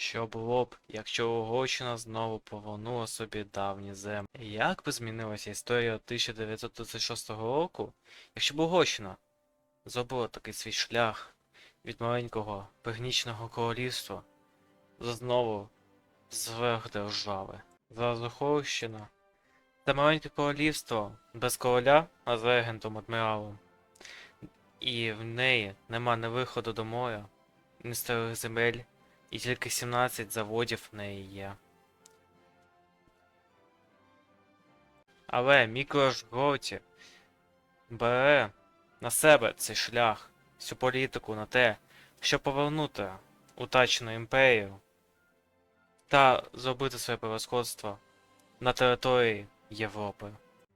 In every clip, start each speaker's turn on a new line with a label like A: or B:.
A: Що було б, якщо Угорщина знову повернула собі давні землі? Як би змінилася історія 1936 року, якщо б Угорщина зробила такий свій шлях від маленького північного королівства до знову зверхдержави? Зараз Угорщина це маленьке королівство без короля, а з регентом адміралом. І в неї нема ні виходу до моря, ні старих земель, і тільки 17 заводів в неї є. Але Мікрош Готі бере на себе цей шлях, всю політику на те, щоб повернути утачену імперію та зробити своє превосходство на території Європи.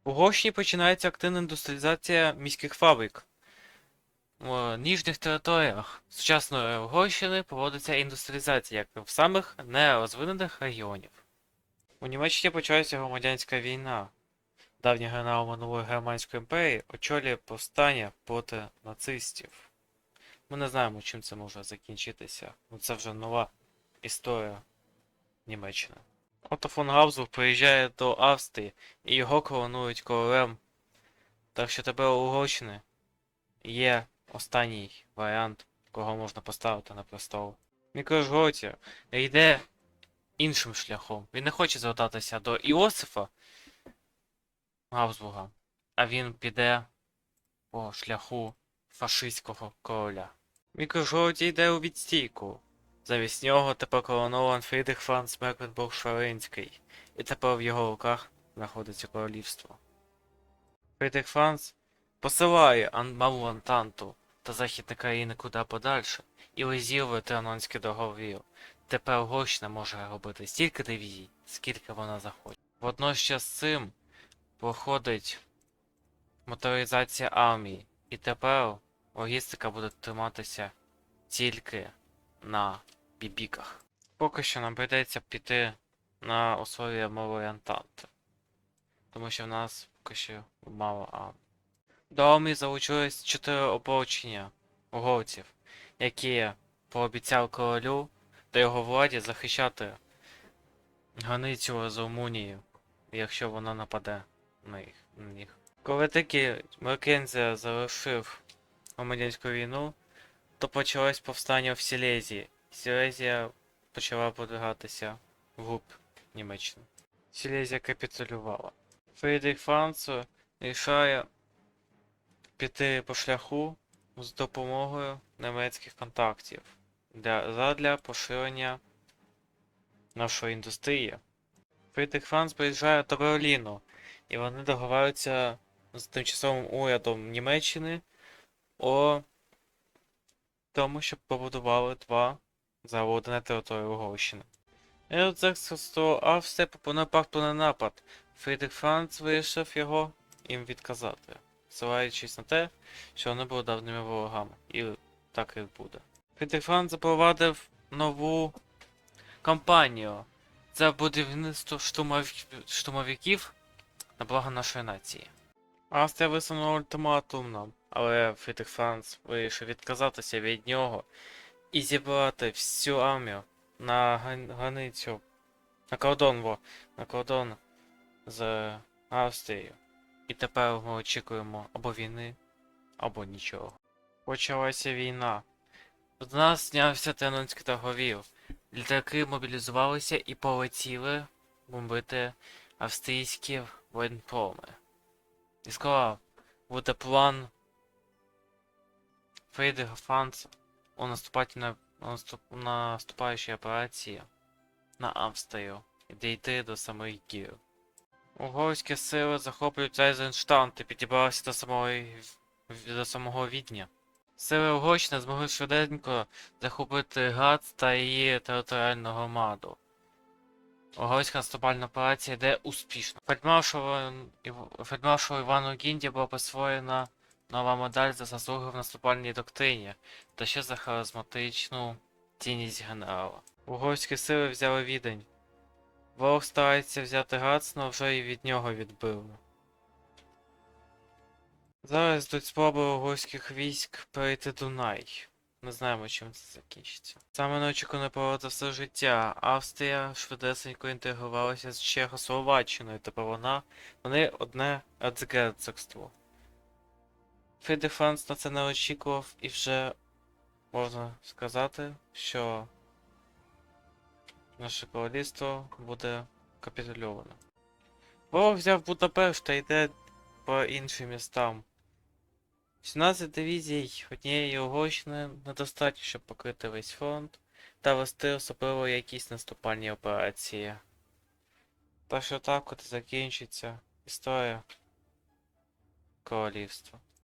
A: У Угорщині починається активна індустріалізація міських фабрик. В ніжніх територіях сучасної Угорщини проводиться індустріалізація, як в самих нерозвинених регіонів. У Німеччині почалася громадянська війна. Давній генерал минулої Германської імперії очолює повстання проти нацистів. Ми не знаємо, чим це може закінчитися. Ну це вже нова історія Німеччини. Отто фон Габсбург приїжджає до Австрії і його коронують королем. Так що тепер Угорщини є останній варіант, кого можна поставити на престол. Мікрожготі йде іншим шляхом. Він не хоче звертатися до Іосифа Габсбурга, а він піде по шляху фашистського короля. Мікрожготі йде у відстійку. Замість нього тепер коронован Фрідрих Франц Мекленбург Шваринський, і тепер в його руках знаходиться королівство. Фрідрих Франц посилає малу Антанту та західні країни куди подальше і розірвує Трианонський договір. Тепер Угорщина може робити стільки дивізій, скільки вона захоче. Водночас з цим проходить моторизація армії, і тепер логістика буде триматися тільки на бібіках. Поки що нам прийдеться піти на условия малої Антанти. Тому що в нас поки що мало армії. До армії залучилось чотири ополчення угорців, які пообіцяв королю та його владі захищати границю з Румунією, якщо вона нападе на їх. На них. Коли таки Маккензі завершив громадянську війну, то почалось повстання в Сілезії. Сілезія почала подвигатися вглуб Німеччини. Сілезія капітулювала. Фрідріх Франц рішає піти по шляху з допомогою німецьких контактів для, задля поширення нашої індустрії. Фрідріх Франц приїжджає до Берліну, і вони договарюються з тимчасовим урядом Німеччини о тому, щоб побудували два заводи на території Угорщини. Ерцегство Австрія пропонує пакту на напад. Фрідрих Франц вирішив його їм відказати, ссилаючись на те, що вони були давніми ворогами. І так і буде. Франц запровадив нову кампанію. Це будівництво штурмов... штурмовиків на благо нашої нації. Австрія висунула ультиматум нам, але Фрідрих Франц вирішив відказатися від нього і зібрати всю армію на гран- границю, на кордон, во, на кордон з Австрією. І тепер ми очікуємо або війни, або нічого. Почалася війна. До нас знявся Тренонський договір. Літаки мобілізувалися і полетіли бомбити австрійські воєнпроми. І сказав, буде план Фрідриха Франца у наступательной наступ, наступаючій операції на Австрію і дійти до самої Києва. Угорські сили захоплюють Айзенштадт і підібралися до самого, до самого Відня. Сили Угорщини змогли швиденько захопити Грац та її територіальну громаду. Угорська наступальна операція йде успішно. Фельдмаршалу Івану Гінді була присвоєна нова медаль за заслуги в наступальній доктрині та ще за харизматичну цінність генерала. Угорські сили взяли відень. Ворог старається взяти Грац, но вже і від нього відбили. Зараз йдуть спроби угорських військ перейти Дунай. не знаємо, чим це закінчиться. Саме неочікувано поворот за все життя. Австрія швидесенько інтегрувалася з Чехословаччиною, тепер вона вони одне ацгерцогство. Фрідріх Франц на це не очікував і вже можна сказати, що наше королівство буде капітульовано. Ворог взяв Будапешт та йде по іншим містам. 17 дивізій однієї Угорщини недостатньо, щоб покрити весь фронт та вести особливо якісь наступальні операції. Так що так от закінчиться історія королівства.